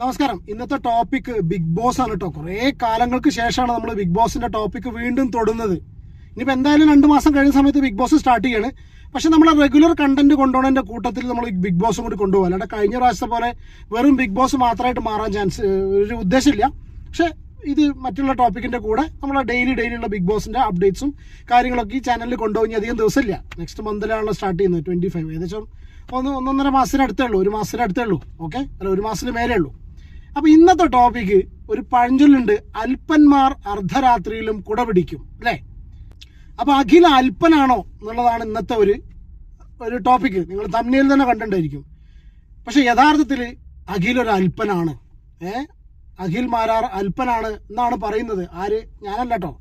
നമസ്കാരം. ഇന്നത്തെ topic big boss ആണ് കേട്ടോ കുറേ കാലങ്ങൾക്ക് ശേഷമാണ് നമ്മൾ ബിഗ് ബോസിന്റെ ടോപ്പിക് വീണ്ടും തൊടുന്നത്. ഇനിയിപ്പോൾ എന്തായാലും രണ്ട് മാസം കഴിഞ്ഞ സമയത്ത് ബിഗ് ബോസ് സ്റ്റാർട്ട് ചെയ്യാണ്. പക്ഷെ നമ്മളെ റെഗുലർ കണ്ടന്റ് കൊണ്ടുപോകുന്നതിന്റെ കൂട്ടത്തിൽ നമ്മൾ ബിഗ് ബോസും കൂടി കൊണ്ടുപോകാം. അല്ലാതെ കഴിഞ്ഞ പ്രാവശ്യത്തെ പോലെ വെറും ബിഗ് ബോസ് മാത്രമായിട്ട് മാറാൻ ചാൻസ് ഒരു ഉദ്ദേശമില്ല. പക്ഷെ ഇത് മറ്റുള്ള ടോപ്പിക്കിന്റെ കൂടെ നമ്മളെ ഡെയിലി ഡെയിലി ഉള്ള ബിഗ് ബോസിന്റെ അപ്ഡേറ്റ്സും കാര്യങ്ങളൊക്കെ ഈ ചാനലിൽ കൊണ്ടുപോയി അധികം ദിവസമില്ല. നെക്സ്റ്റ് മന്തിലാണല്ലോ സ്റ്റാർട്ട് ചെയ്യുന്നത് ട്വന്റി ഫൈവ് ഏകദേശം ഒന്ന് ഒന്നൊന്നര മാസത്തിനടുത്തേ ഉള്ളൂ. ഒരു മാസത്തിനടുത്തേ ഉള്ളൂ. ഓക്കെ അല്ല ഒരു മാസത്തിന് മേലേ ഉള്ളൂ. അപ്പൊ ഇന്നത്തെ ടോപ്പിക്ക് ഒരു പഴഞ്ചൊല്ലുണ്ട്. അല്പന്മാർ അർദ്ധരാത്രിയിലും കുട പിടിക്കും അല്ലേ? അപ്പൊ അഖില അല്പനാണോ എന്നുള്ളതാണ് ഇന്നത്തെ ഒരു ഒരു ടോപ്പിക്ക് നിങ്ങൾ തമ്മിൽ തന്നെ കണ്ടിട്ടുണ്ടായിരിക്കും. പക്ഷെ യഥാർത്ഥത്തിൽ അഖിൽ ഒരു അല്പനാണ് ഏ? അഖിൽ മാരാർ അല്പനാണ് എന്നാണ് പറയുന്നത്. ആര്? ഞാനല്ല കേട്ടോ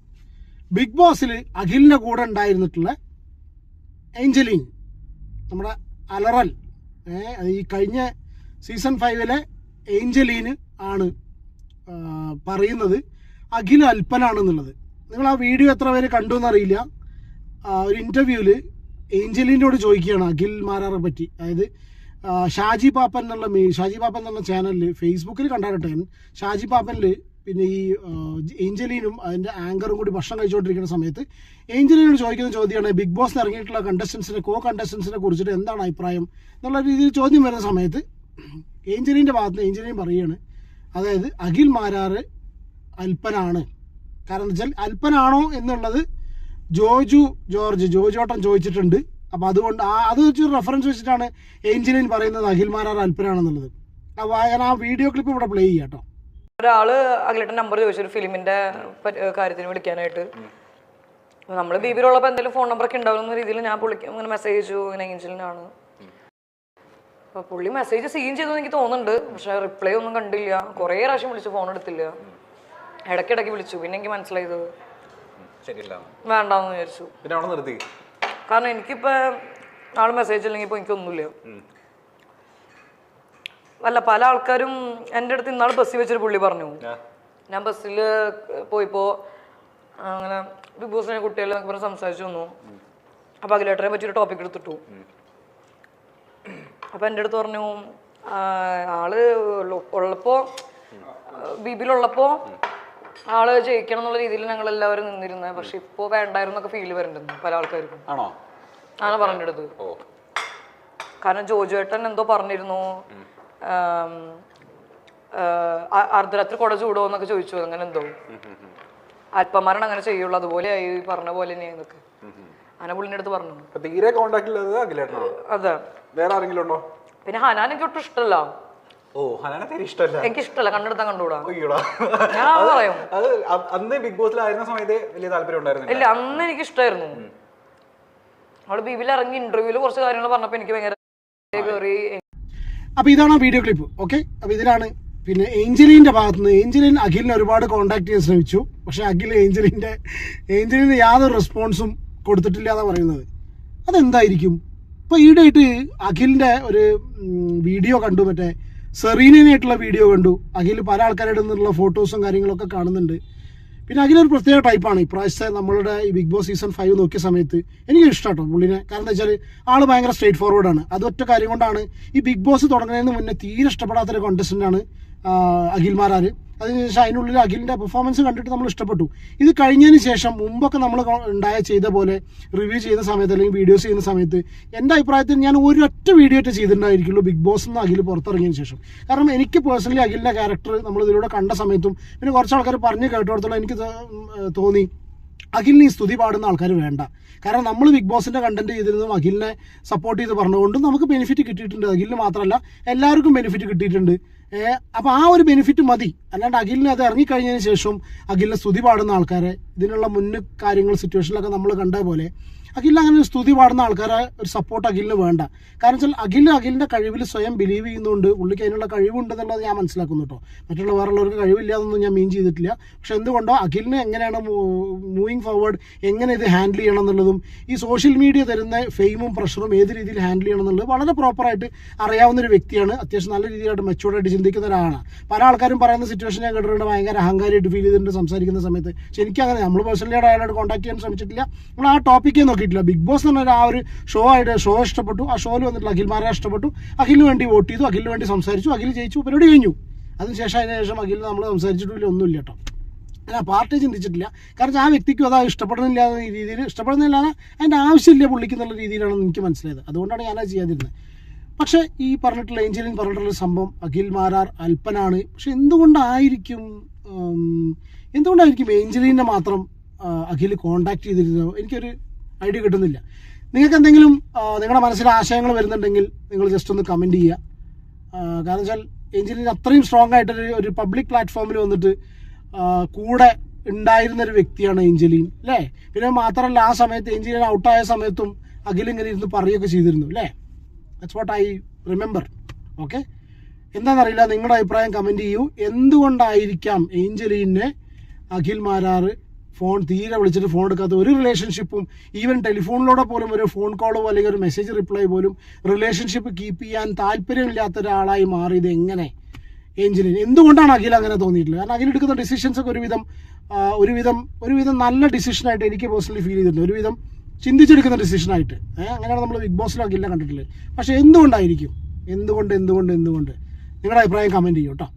ബിഗ് ബോസിൽ അഖിലിന്റെ കൂടെ ഉണ്ടായിരുന്നിട്ടുള്ള ഏഞ്ചലിൻ നമ്മുടെ അലറൽ. ഈ കഴിഞ്ഞ സീസൺ ഫൈവിലെ ഏഞ്ചലീന് ആണ് പറയുന്നത്. അഖിൽ അൽപ്പനാണെന്നുള്ളത്. നിങ്ങൾ ആ വീഡിയോ എത്ര പേര് കണ്ടു എന്നറിയില്ല ഒരു ഇന്റർവ്യൂവിൽ ഏഞ്ചലിനോട് ചോദിക്കുകയാണ് അഖിൽ മാരാറെ പറ്റി. അതായത് ഷാജി പാപ്പൻ എന്നുള്ള മീ ഷാജി പാപ്പൻ എന്നുള്ള ചാനലിൽ ഫേസ്ബുക്കിൽ കണ്ടാകട്ടെ ഞാൻ. ഷാജി പാപ്പനിൽ പിന്നെ ഈ ഏഞ്ചലീനും അതിന്റെ ആങ്കറും കൂടി ഭക്ഷണം കഴിച്ചുകൊണ്ടിരിക്കുന്ന സമയത്ത് ഏഞ്ചലീനോട് ചോദിക്കുന്ന ചോദ്യമാണ് ബിഗ് ബോസ് ഇറങ്ങിയിട്ടുള്ള കണ്ടസ്റ്റൻസിനെ കോ കണ്ടസ്റ്റൻസിനെ കുറിച്ചിട്ട് എന്താണ് അഭിപ്രായം? എന്നുള്ള രീതിയിൽ ചോദ്യം വരുന്ന സമയത്ത് ഏഞ്ചലീന്റെ ഭാഗത്ത് ഏഞ്ചലീൻ പറയുകയാണ് അതായത് അഖിൽ മാരാറ് അല്പനാണ് കാരണം വെച്ചാൽ അല്പനാണോ എന്നുള്ളത് ജോജു ജോർജ് ജോജോട്ടൻ ചോദിച്ചിട്ടുണ്ട്. അപ്പോൾ അതുകൊണ്ട് ആ അത് വെച്ച് റെഫറൻസ് വെച്ചിട്ടാണ് ഏഞ്ചലിൻ പറയുന്നത് അഖിൽ മാരാർ അല്പനാണെന്നുള്ളത് അപ്പോൾ ഞാൻ ആ വീഡിയോ ക്ലിപ്പ് ഇവിടെ പ്ലേ ചെയ്യാം കേട്ടോ. ഒരാൾ അഖിലേട്ടൻ നമ്പർ ചോദിച്ചു ഒരു ഏഹ് കാര്യത്തിന് വിളിക്കാനായിട്ട്. നമ്മൾ ബീബിയിലുള്ളപ്പോൾ എന്തെങ്കിലും ഫോൺ നമ്പറൊക്കെ ഉണ്ടാവുന്ന രീതിയിൽ ഞാൻ പുള്ളിക്ക് ഇങ്ങനെ മെസ്സേജ് അയച്ചു ഇങ്ങനെ ഏഞ്ചലിനാണ് അപ്പൊ പുള്ളി മെസ്സേജ് സീൻ ചെയ്തു എനിക്ക് തോന്നുന്നുണ്ട്. പക്ഷെ റിപ്ലൈ ഒന്നും കണ്ടില്ല. കുറേ പ്രാവശ്യം വിളിച്ചു ഫോൺ എടുത്തില്ല. ഇടയ്ക്കിടയ്ക്ക് വിളിച്ചു. പിന്നെ എനിക്ക് മനസ്സിലായത് വേണ്ടെന്ന് വിചാരിച്ചു. പിന്നെ അവിടെ നിർത്തി. കാരണം എനിക്കിപ്പോ ആൾ മെസ്സേജ് ഇല്ലെങ്കിൽ ഇപ്പൊ എനിക്കൊന്നുമില്ല. അല്ല പല ആൾക്കാരും എന്റെ അടുത്ത് ഇന്നാൾ ബസ്സിൽ വെച്ചൊരു പുള്ളി പറഞ്ഞു. ഞാൻ ബസ്സിൽ പോയിപ്പോ അങ്ങനെ ബിഗ് ബോസിനെ കുട്ടികളെ പറഞ്ഞ് സംസാരിച്ചു വന്നു. അപ്പൊ അഖിലേട്ടനെ പറ്റി ഒരു ടോപ്പിക് എടുത്തിട്ടു അപ്പൊ എന്റെ അടുത്ത് പറഞ്ഞു ആൾ ഉള്ളപ്പോൾ ഉള്ളപ്പോ ബിബിലുള്ളപ്പോ ആൾ ജയിക്കണം എന്നുള്ള രീതിയിൽ ഞങ്ങൾ എല്ലാവരും നിന്നിരുന്നത് പക്ഷെ ഇപ്പോ വേണ്ടായിരുന്നൊക്കെ ഫീൽ വരുന്നുണ്ട് പല ആൾക്കാർക്കും. ആണോ? ആണ് പറഞ്ഞെടുത്ത് കാരണം ജോജുവേട്ടൻ എന്തോ പറഞ്ഞിരുന്നു അർദ്ധരാത്രി കുട ചൂടോ എന്നൊക്കെ ചോദിച്ചു. അങ്ങനെ എന്തോ. അല്പന്മാരാണ് അങ്ങനെ ചെയ്യുള്ളൂ. അതുപോലെ ആയി പറഞ്ഞ പോലെ തന്നെ എന്നൊക്കെ അങ്ങനെ അടുത്ത് പറഞ്ഞു. അപ്പൊ തീരെ കോണ്ടാക്ട് ഉള്ളത് അഖിലേട്ടനാണോ. അതെ. വേറെ ആരെങ്കിലും ഉണ്ടോ? പിന്നെ ഹനാൻ എനിക്ക് ഒട്ടും ഇഷ്ടമല്ല. ഓ ഹനാനെ തീരെ ഇഷ്ടമല്ല. എനിക്ക് ഇഷ്ടമല്ല. കണ്ടെടുത്താൽ കണ്ടുകൂടാ. ഞാൻ പറയും. അത് അന്ന് ബിഗ് ബോസിലായിരുന്ന സമയത്ത് വലിയ താല്പര്യം ഉണ്ടായിരുന്നില്ല. ഇല്ല അന്ന് എനിക്ക് ഇഷ്ടമായിരുന്നു അവൾ ബീബിൽ ഇറങ്ങി ഇന്റർവ്യൂൽ കുറച്ച് കാര്യങ്ങൾ പറഞ്ഞപ്പോ എനിക്ക് ഭയങ്കര കയറി അപ്പൊ ഇതാണ് ആ വീഡിയോ ക്ലിപ്പ് ഓക്കെ അപ്പൊ ഇതിലാണ് പിന്നെ ഏഞ്ചലിന്റെ ഭാഗത്ത് നിന്ന് ഏഞ്ചലിൻ അഖിലിനെ ഒരുപാട് കോണ്ടാക്ട് ചെയ്യാൻ ശ്രമിച്ചു. പക്ഷെ അഖിൽ ഏഞ്ചലിന്റെ ഏഞ്ചലിന് യാതൊരു റെസ്പോൺസും കൊടുത്തിട്ടില്ല എന്നാ പറയുന്നത്. അതെന്തായിരിക്കും? ഇപ്പൊ ഈടായിട്ട് അഖിലിന്റെ ഒരു വീഡിയോ കണ്ടു. മറ്റേ സെറീനയായിട്ടുള്ള വീഡിയോ കണ്ടു. അഖിൽ പല ആൾക്കാരുടെ നിന്നുള്ള ഫോട്ടോസും കാര്യങ്ങളൊക്കെ കാണുന്നുണ്ട്. പിന്നെ അഖിലൊരു പ്രത്യേക ടൈപ്പാണ് ഇപ്രാവശ്യത്തെ നമ്മളുടെ ഈ ബിഗ് ബോസ് സീസൺ ഫൈവ് നോക്കിയ സമയത്ത് എനിക്ക് ഇഷ്ടമാട്ടോ പുള്ളിനെ. കാരണം എന്താ വെച്ചാൽ ആൾ ഭയങ്കര സ്ട്രേറ്റ് ഫോർവേഡാണ് അതൊറ്റ കാര്യം കൊണ്ടാണ് ഈ ബിഗ് ബോസ് തുടങ്ങുന്നതിന് മുന്നേ തീരെ ഇഷ്ടപ്പെടാത്തൊരു കോണ്ടസ്റ്റന്റ് ആണ് ആ, അഖിൽ മാരാര്. അതിനുശേഷം അതിനുള്ളിൽ അഖിലിന്റെ പെർഫോമൻസ് കണ്ടിട്ട് നമ്മൾ ഇഷ്ടപ്പെട്ടു. ഇത് കഴിഞ്ഞതിന് ശേഷം മുമ്പൊക്കെ നമ്മൾ ഉണ്ടായ ചെയ്ത പോലെ റിവ്യൂ ചെയ്യുന്ന സമയത്ത് അല്ലെങ്കിൽ വീഡിയോസ് ചെയ്യുന്ന സമയത്ത് എന്റെ അഭിപ്രായത്തിൽ ഞാൻ ഒരൊറ്റ വീഡിയോ ഒക്കെ ചെയ്തിട്ടുണ്ടായിരിക്കുള്ളൂ ബിഗ് ബോസ് എന്ന് അഖിൽ പുറത്തിറങ്ങിയതിന് ശേഷം. കാരണം എനിക്ക് പേഴ്സണലി അഖിലിന്റെ ക്യാരക്ടർ നമ്മൾ ഇതിലൂടെ കണ്ട സമയത്തും പിന്നെ കുറച്ച് ആൾക്കാർ പറഞ്ഞു കേട്ടോടത്തോളം എനിക്ക് തോന്നി അഖിലിന് ഈ സ്തുതി പാടുന്ന ആൾക്കാർ വേണ്ട. കാരണം നമ്മൾ ബിഗ് ബോസിന്റെ കണ്ടന്റ് ചെയ്തിരുന്നതും അഖിലിനെ സപ്പോർട്ട് ചെയ്ത് പറഞ്ഞുകൊണ്ടും നമുക്ക് ബെനിഫിറ്റ് കിട്ടിയിട്ടുണ്ട്. അഖിലിന് മാത്രമല്ല എല്ലാവർക്കും ബെനിഫിറ്റ് കിട്ടിയിട്ടുണ്ട്. അപ്പൊ ആ ഒരു ബെനിഫിറ്റ് മതി. അല്ലാണ്ട് അഖിലിന് അത് ഇറങ്ങിക്കഴിഞ്ഞതിന് ശേഷം അഖിലിനെ സ്തുതി പാടുന്ന ആൾക്കാരെ ഇതിനുള്ള മുന്ന കാര്യങ്ങൾ സിറ്റുവേഷനിലൊക്കെ നമ്മൾ കണ്ട പോലെ അഖിലിന് അങ്ങനെ ഒരു സ്തുതി പാടുന്ന ആൾക്കാരെ ഒരു സപ്പോർട്ട് അഖിലിന് വേണ്ട. കാരണം വെച്ചാൽ അഖിൽ അഖിലിന്റെ കഴിവിൽ സ്വയം ബിലീവ് ചെയ്യുന്നുണ്ട്. പുള്ളിക്ക് അതിനുള്ള കഴിവുണ്ടെന്നുള്ളത് ഞാൻ മനസ്സിലാക്കുന്നു കേട്ടോ മറ്റുള്ള വേറുള്ളവർക്ക് കഴിവില്ലാതൊന്നും ഞാൻ മീൻ ചെയ്തിട്ടില്ല. പക്ഷെ എന്തുകൊണ്ടോ അഖിലിന് എങ്ങനെയാണ് മൂവിങ് ഫോർവേഡ് എങ്ങനെ ഇത് ഹാൻഡിൽ ചെയ്യണം എന്നുള്ളതും ഈ സോഷ്യൽ മീഡിയ തരുന്ന ഫെയിമും പ്രഷറും ഏത് രീതിയിൽ ഹാൻഡിൽ ചെയ്യണം എന്നുള്ളത് വളരെ പ്രോപ്പറായിട്ട് അറിയാവുന്ന ഒരു വ്യക്തിയാണ്. അത്യാവശ്യം നല്ല രീതിയിലായിട്ട് മെച്ചൂർഡായിട്ട് ചിന്തിക്കുന്ന ഒരാളാണ് പല ആൾക്കാരും പറയുന്ന സിറ്റുവേഷൻ ഞാൻ കേട്ടിട്ടുണ്ട്. ഭയങ്കര അഹങ്കാരമായിട്ട് ഫീൽ ചെയ്തിട്ടുണ്ട് സംസാരിക്കുന്ന സമയത്ത്. പക്ഷെ എനിക്കങ്ങനെ നമ്മൾ പേഴ്സണലി അയാളോട് കോൺടാക്ട് ചെയ്യാൻ ശ്രമിച്ചിട്ടില്ല. നമ്മൾ ആ ടോപ്പിക്കേ നോക്കിയിട്ടില്ല. ബിഗ് ബോസ് എന്ന് ആ ഒരു ഷോ ആയിട്ട് ഷോ ഇഷ്ടപ്പെട്ടു. ആ ഷോയിൽ വന്നിട്ട് അഖിൽമാരെ ഇഷ്ടപ്പെട്ടു. അഖിലിന് വേണ്ടി വോട്ട് ചെയ്തു. അഖിലിന് വേണ്ടി സംസാരിച്ചു. അഖിൽ ജയിച്ചു. പരിപാടി കഴിഞ്ഞു. അതിനുശേഷം അതിനുശേഷം അഖിൽ നമ്മൾ സംസാരിച്ചിട്ടില്ല ഒന്നുമില്ല കേട്ടോ. ഞാൻ പാർട്ടി ചിന്തിച്ചിട്ടില്ല. കാരണം ആ വ്യക്തിക്കും അത് ഇഷ്ടപ്പെടുന്നില്ല എന്ന രീതിയിൽ ഇഷ്ടപ്പെടുന്നില്ല അതിന്റെ ആവശ്യമില്ല പുള്ളിക്ക് എന്നുള്ള രീതിയിലാണ് എനിക്ക് മനസ്സിലായത്. അതുകൊണ്ടാണ് ഞാൻ അത് ചെയ്യാതിരുന്നത്. പക്ഷേ ഈ പറഞ്ഞിട്ടുള്ള ഏഞ്ചലിൻ പറഞ്ഞിട്ടുള്ള സംഭവം അഖിൽ മാരാർ അല്പനാണ് പക്ഷെ എന്തുകൊണ്ടായിരിക്കും എന്തുകൊണ്ടായിരിക്കും ഏഞ്ചലിനെ മാത്രം അഖിൽ കോണ്ടാക്ട് ചെയ്തിരുന്നത്? എനിക്കൊരു ഐഡിയ കിട്ടുന്നില്ല. നിങ്ങൾക്ക് എന്തെങ്കിലും നിങ്ങളുടെ മനസ്സിൽ ആശയങ്ങൾ വരുന്നുണ്ടെങ്കിൽ നിങ്ങൾ ജസ്റ്റ് ഒന്ന് കമന്റ് ചെയ്യുക. കാരണം വെച്ചാൽ ഏഞ്ചലിന് അത്രയും സ്ട്രോങ് ആയിട്ടൊരു ഒരു പബ്ലിക് പ്ലാറ്റ്ഫോമിൽ വന്നിട്ട് കൂടെ ഉണ്ടായിരുന്ന ഒരു വ്യക്തിയാണ് ഏഞ്ചലിൻ അല്ലേ? പിന്നെ മാത്രമല്ല ആ സമയത്ത് ഏഞ്ചലിൻ ഔട്ടായ സമയത്തും അഖിൽ ഇങ്ങനെ ഇരുന്ന് പറയുകയൊക്കെ ചെയ്തിരുന്നു അല്ലേ? That's what I remember okay എന്താണെന്നറിയില്ല നിങ്ങളുടെ അഭിപ്രായം കമന്റ് ചെയ്യൂ. എന്തുകൊണ്ടായിരിക്കാം ഏഞ്ചലീനെ അഖിൽ മാരാർ ഫോൺ തീരെ വിളിച്ചിട്ട് ഫോൺ എടുക്കാത്ത ഒരു റിലേഷൻഷിപ്പും ഈവൻ ടെലിഫോണിലൂടെ പോലും ഒരു ഫോൺ കോളോ അല്ലെങ്കിൽ ഒരു മെസ്സേജ് റിപ്ലൈ പോലും റിലേഷൻഷിപ്പ് കീപ്പ് ചെയ്യാൻ താല്പര്യമില്ലാത്ത ഒരാളായി മാറിയത് എങ്ങനെ? ഏഞ്ചലിൻ എന്തുകൊണ്ടാണ് അഖിൽ അങ്ങനെ തോന്നിയിട്ടുള്ളത്? കാരണം അഖിൽ എടുക്കുന്ന ഡിസിഷൻസ് ഒക്കെ ഒരുവിധം ഒരുവിധം ഒരുവിധം നല്ല ഡിസിഷനായിട്ട് എനിക്ക് പേഴ്സണലി ഫീൽ ചെയ്തിട്ടുണ്ട്. ഒരുവിധം ചിന്തിച്ചെടുക്കുന്ന ഡിസിഷനായിട്ട് അങ്ങനെയാണ് നമ്മൾ ബിഗ് ബോസിലൊക്കെ ഇല്ല കണ്ടിട്ടുള്ളത്. പക്ഷേ എന്തുകൊണ്ടായിരിക്കും? എന്തുകൊണ്ട് എന്തുകൊണ്ട് എന്തുകൊണ്ട്? നിങ്ങളുടെ അഭിപ്രായം കമന്റ് ചെയ്യൂ കേട്ടോ